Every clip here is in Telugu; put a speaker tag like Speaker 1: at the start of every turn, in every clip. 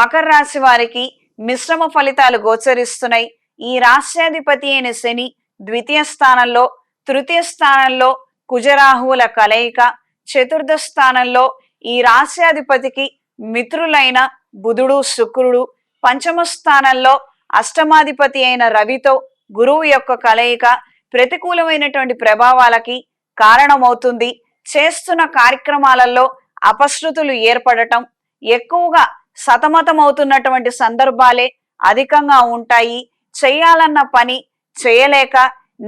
Speaker 1: మకర రాశి వారికి మిశ్రమ ఫలితాలు గోచరిస్తున్నాయి. ఈ రాష్ట్రాధిపతి అయిన శని ద్వితీయ స్థానంలో తృతీయ స్థానంలో కుజరాహువుల కలయిక చతుర్థ స్థానంలో ఈ రాశ్యాధిపతికి మిత్రులైన బుధుడు శుక్రుడు పంచమ స్థానంలో అష్టమాధిపతి అయిన రవితో గురువు యొక్క కలయిక ప్రతికూలమైనటువంటి ప్రభావాలకి కారణమవుతుంది. చేస్తున్న కార్యక్రమాలలో అపశృతులు ఏర్పడటం ఎక్కువగా సతమతమవుతున్నటువంటి సందర్భాలే అధికంగా ఉంటాయి. చేయాలన్న పని చేయలేక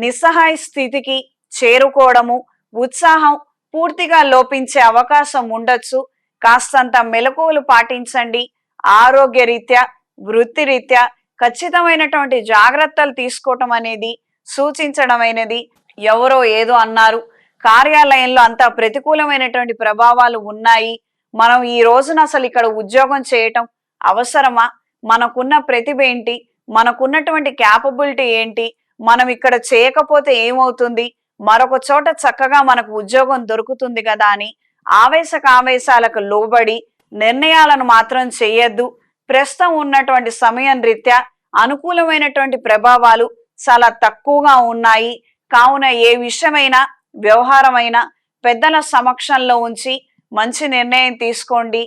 Speaker 1: నిస్సహాయ స్థితికి చేరుకోవడము ఉత్సాహం పూర్తిగా లోపించే అవకాశం ఉండొచ్చు. కాస్తంత మెలకువలు పాటించండి. ఆరోగ్య రీత్యా వృత్తిరీత్యా ఖచ్చితమైనటువంటి జాగ్రత్తలు తీసుకోవటం అనేది సూచించడమైనది ఎవరో ఏదో అన్నారు. కార్యాలయంలో అంత ప్రతికూలమైనటువంటి ప్రభావాలు ఉన్నాయి. మనం ఈ రోజున అసలు ఇక్కడ ఉద్యోగం చేయటం అవసరమా? మనకున్న ప్రతిభ ఏంటి? మనకున్నటువంటి క్యాపబిలిటీ ఏంటి? మనం ఇక్కడ చేయకపోతే ఏమవుతుంది? మరొక చోట చక్కగా మనకు ఉద్యోగం దొరుకుతుంది కదా అని ఆవేశక ఆవేశాలకు లోబడి నిర్ణయాలను మాత్రం చేయొద్దు. ప్రస్తుతం ఉన్నటువంటి సమయం రీత్యా అనుకూలమైనటువంటి ప్రభావాలు చాలా తక్కువగా ఉన్నాయి. కావున ఏ విషయమైనా వ్యవహారమైనా పెద్దల సమక్షంలో ఉంచి మంచి నిర్ణయం తీసుకోండి.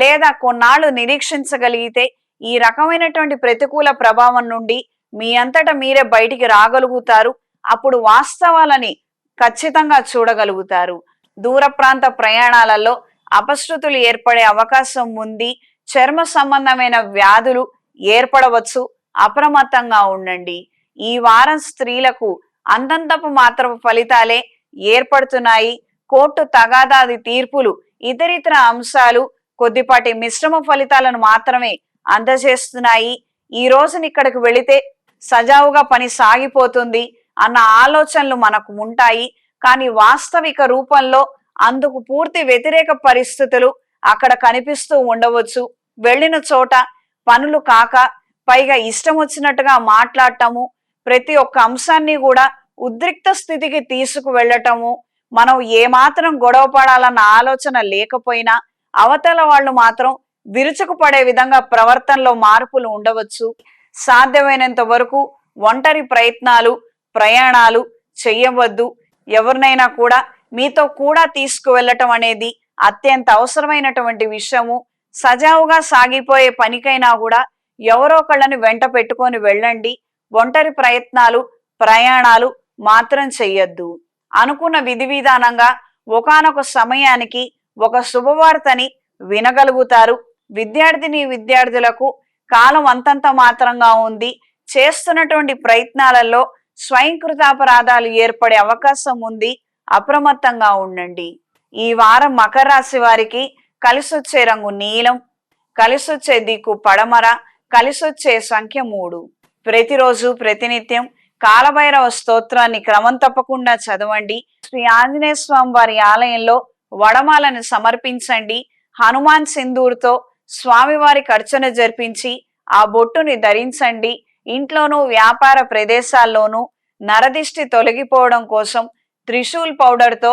Speaker 1: లేదా కొన్నాళ్ళు నిరీక్షించగలిగితే ఈ రకమైనటువంటి ప్రతికూల ప్రభావం నుండి మీ అంతటా మీరే బయటికి రాగలుగుతారు. అప్పుడు వాస్తవాలని ఖచ్చితంగా చూడగలుగుతారు. దూర ప్రాంత ప్రయాణాలలో అపశృతులు ఏర్పడే అవకాశం ఉంది. చర్మ సంబంధమైన వ్యాధులు ఏర్పడవచ్చు. అప్రమత్తంగా ఉండండి. ఈ వారం స్త్రీలకు అందంతపు మాత్రపు ఫలితాలే ఏర్పడుతున్నాయి. కోర్టు తగాదాది తీర్పులు ఇతరితర అంశాలు కొద్దిపాటి మిశ్రమ ఫలితాలను మాత్రమే అందజేస్తున్నాయి. ఈ రోజున ఇక్కడికి వెళితే సజావుగా పని సాగిపోతుంది అన్న ఆలోచనలు మనకు ఉంటాయి. కానీ వాస్తవిక రూపంలో అందుకు పూర్తి వ్యతిరేక పరిస్థితులు అక్కడ కనిపిస్తూ ఉండవచ్చు. వెళ్ళిన చోట పనులు కాక పైగా ఇష్టం వచ్చినట్టుగా మాట్లాడటము ప్రతి ఒక్క అంశాన్ని కూడా ఉద్రిక్త స్థితికి తీసుకు వెళ్ళటము మనం ఏమాత్రం గొడవ పడాలన్న ఆలోచన లేకపోయినా అవతల వాళ్ళు మాత్రం విరుచుకుపడే విధంగా ప్రవర్తనలో మార్పులు ఉండవచ్చు. సాధ్యమైనంత వరకు ఒంటరి ప్రయత్నాలు ప్రయాణాలు చెయ్యవద్దు. ఎవరినైనా కూడా మీతో కూడా తీసుకువెళ్ళటం అనేది అత్యంత అవసరమైనటువంటి విషయము. సజావుగా సాగిపోయే పనికైనా కూడా ఎవరో ఒకళ్ళని వెంట పెట్టుకొని వెళ్ళండి. ఒంటరి ప్రయత్నాలు ప్రయాణాలు మాత్రం చెయ్యొద్దు. అనుకున్న విధి విధానంగా ఒకనొక సమయానికి ఒక శుభవార్తని వినగలుగుతారు. విద్యార్థిని విద్యార్థులకు కాలం అంతంత మాత్రంగా ఉంది. చేస్తున్నటువంటి ప్రయత్నాలలో స్వయంకృతాపరాధాలు ఏర్పడే అవకాశం ఉంది. అప్రమత్తంగా ఉండండి. ఈ వారం మకర రాశి వారికి కలిసొచ్చే రంగు నీలం కలిసొచ్చే దిక్కు పడమర కలిసొచ్చే సంఖ్య మూడు. ప్రతిరోజు ప్రతినిత్యం కాలభైరవ స్తోత్రాన్ని క్రమం తప్పకుండా చదవండి. శ్రీ ఆంజనేయ స్వామి వారి ఆలయంలో వడమాలను సమర్పించండి. హనుమాన్ సింధూర్తో స్వామివారికి అర్చన జరిపించి ఆ బొట్టుని ధరించండి. ఇంట్లోనూ వ్యాపార ప్రదేశాల్లోనూ నరదిష్టి తొలగిపోవడం కోసం త్రిశూల్ పౌడర్తో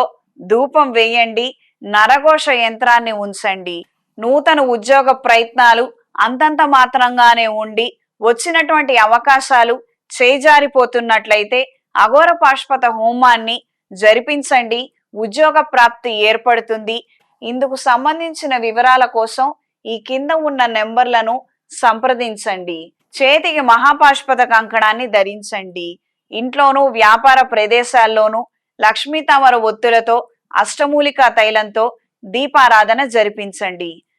Speaker 1: ధూపం వేయండి. నరఘోష యంత్రాన్ని ఉంచండి. నూతన ఉద్యోగ ప్రయత్నాలు అంతంత మాత్రంగానే ఉండి వచ్చినటువంటి అవకాశాలు చేజారిపోతున్నట్లయితే అఘోర పాష్పత హోమాన్ని జరిపించండి. ఉద్యోగ ప్రాప్తి ఏర్పడుతుంది. ఇందుకు సంబంధించిన వివరాల కోసం ఈ కింద ఉన్న నెంబర్లను సంప్రదించండి. చేతికి మహాపాష్పత కంకణాన్ని ధరించండి. ఇంట్లోనూ వ్యాపార ప్రదేశాల్లోనూ లక్ష్మీ తమర ఒత్తులతో అష్టమూలికా తైలంతో దీపారాధన జరిపించండి.